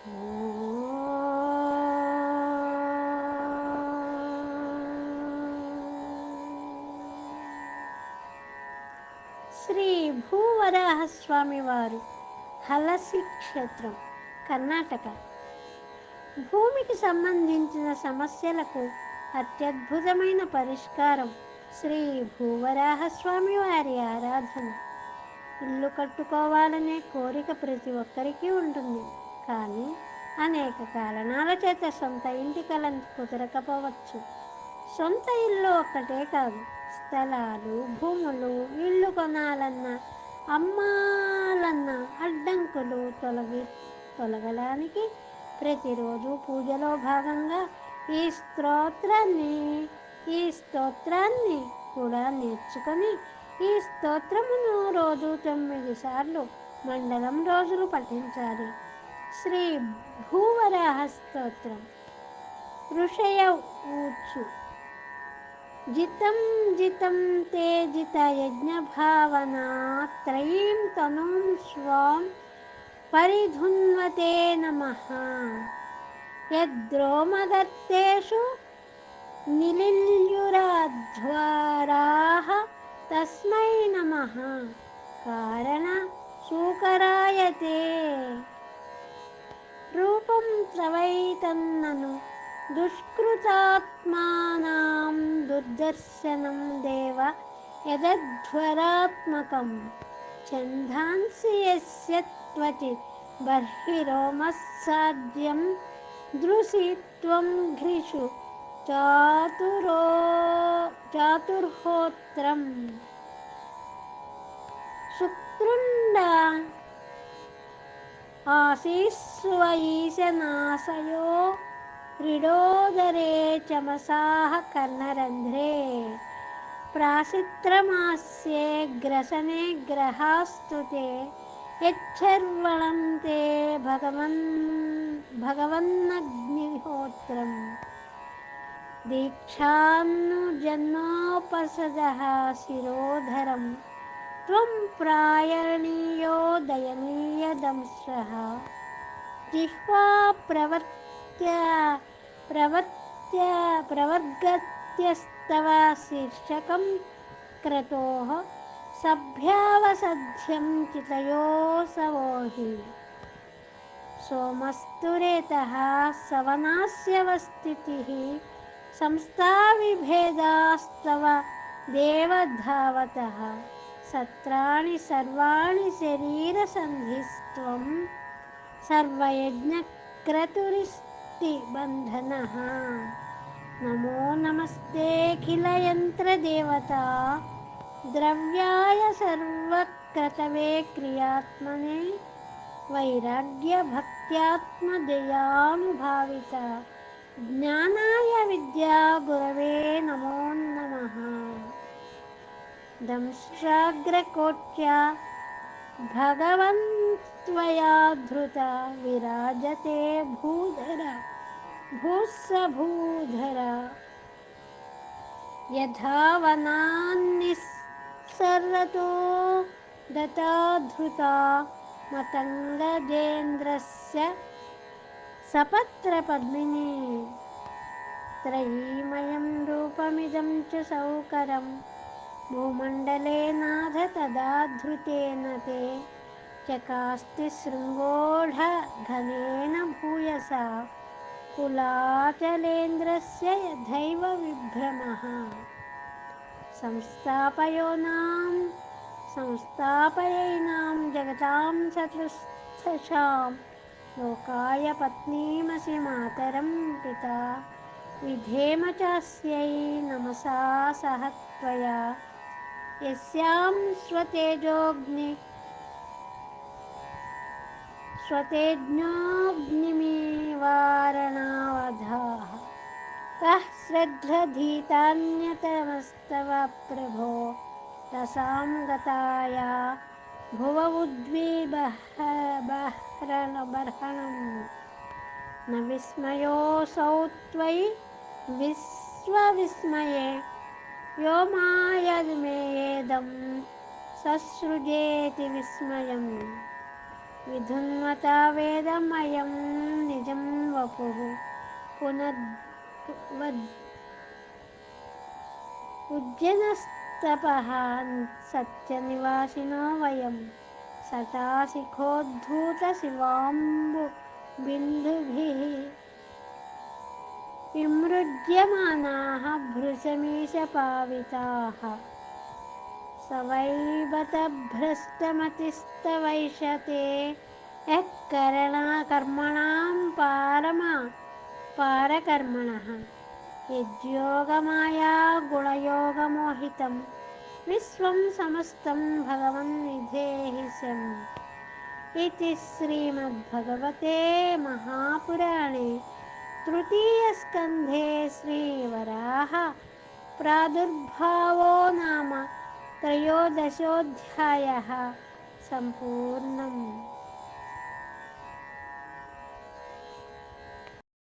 శ్రీ భూవరాహస్వామి వారు హలసి క్షేత్రం కర్ణాటక. భూమికి సంబంధించిన సమస్యలకు అత్యద్భుతమైన పరిష్కారం శ్రీ భూవరాహస్వామి వారి ఆరాధన. ఇల్లు కట్టుకోవాలనే కోరిక ప్రతి ఒక్కరికి ఉంటుంది. కానీ అనేక కారణాల చేత సొంత ఇంటి కల కుదరకపోవచ్చు. సొంత ఇల్లు ఒక్కటే కాదు స్థలాలు భూములు ఇల్లు కొనాలన్న అమ్మాలన్న అడ్డంకులు తొలగి తొలగడానికి ప్రతిరోజు పూజలో భాగంగా ఈ స్తోత్రాన్ని ఈ స్తోత్రాన్ని కూడా నేర్చుకొని ఈ స్తోత్రమును రోజు తొమ్మిది సార్లు మండలం రోజులు పఠించాలి. శ్రీ భూవరాహ స్తోత్రం ఋషయ ఊచు. జితం జితం తే జిత యజ్ఞ భావన త్రయీం తనూం స్వాం పరిధున్వతే నమ. యద్రోమదత్తేషు నిలిల్యురాధ్వారాः తస్మై నమ. కారణ సూకరాయతే. वैतं ननु दुष्कृतात्मानां दुर्दर्शनं देव यदध्वरात्मकं छन्धांसि यस्य त्वचित् दृशि त्वं घ्रिषु चातुरो चातुर्होत्रम्। शुक्रुण्डा आसीस्वईशनाशयो क्रीडोदरे चमसाः कर्णरन्ध्रे प्रासित्रमास्ये ग्रसने ग्रहास्तु ते यच्छर्वणं ते भगवन् भगवन्नग्निहोत्रं दीक्षान्नुजन्मापसदः शिरोधरम् त्वं प्रायणीयो दयनीयदंशः। जिह्वा प्रवर्त्य प्रवर्त्य प्रवर्गत्यस्तव शीर्षकं क्रतोः सभ्यावसध्यं चितयोऽसवो हि सोमस्तु रेतः सवनास्यवस्थितिः संस्थाविभेदास्तव देवधावतः सत्राणि सर्वाणि शरीरसन्धिस्त्वं सर्वयज्ञक्रतुरिष्टिबन्धनः नमो नमस्तेऽखिलयन्त्रदेवता द्रव्याय सर्वक्रतवे क्रियात्मने वैराग्यभक्त्यात्मदयानुभावित। ज्ञानाय विद्यागुरवे नमो नमः दंष्ट्राग्रकोट्या भगवन्त्वया धृता विराजते भूधर भूस्सभूधर यथा वनान्निस्सरतो दता धृता मतङ्गजेन्द्रस्य सपत्रपद्मिनी। त्रयीमयं रूपमिदं च सौकरं भूमण्डले नाथ तदा धृतेन ते चकास्ति शृङ्गोढघनेन भूयसा कुलाचलेन्द्रस्य यथैव विभ्रमः संस्थापयोनां संस्थापयैनां जगतां चतुस्थशां लोकाय पत्नीमसि मातरं पिता विधेम चास्यै नमसा सह त्वया यस्यां स्वतेजोऽग्नि स्वतेज्ञोऽग्निमीवारणावधाः कः श्रद्धधीतान्यतमस्तव प्रभो। रसां गताया भुव उद्विबर्हणम् न विस्मयोऽसौ त्वयि विश्वविस्मये यो मायद्मेयेदं ससृजेति विस्मयम् विधुन्वता वेदमयं निजं वपुः। उज्जनस्तपः सत्यनिवासिनो वयं। सटाशिखोद्धूतशिवाम्बुबिन्दुभिः विमृज्यमानाः भृशमीशपाविताः। स वै बत भ्रष्टमतिस्तवैष ते यः कर्मणां पारमा पारकर्मणः। यज्योगमायागुणयोगमोहितं विश्वं समस्तं भगवन्निधेहि इति श्रीमद्भगवते महापुराणे तृतीयस्कन्धे श्रीवराह प्रादुर्भावो नाम त्रयोदशोऽध्यायः सम्पूर्णम्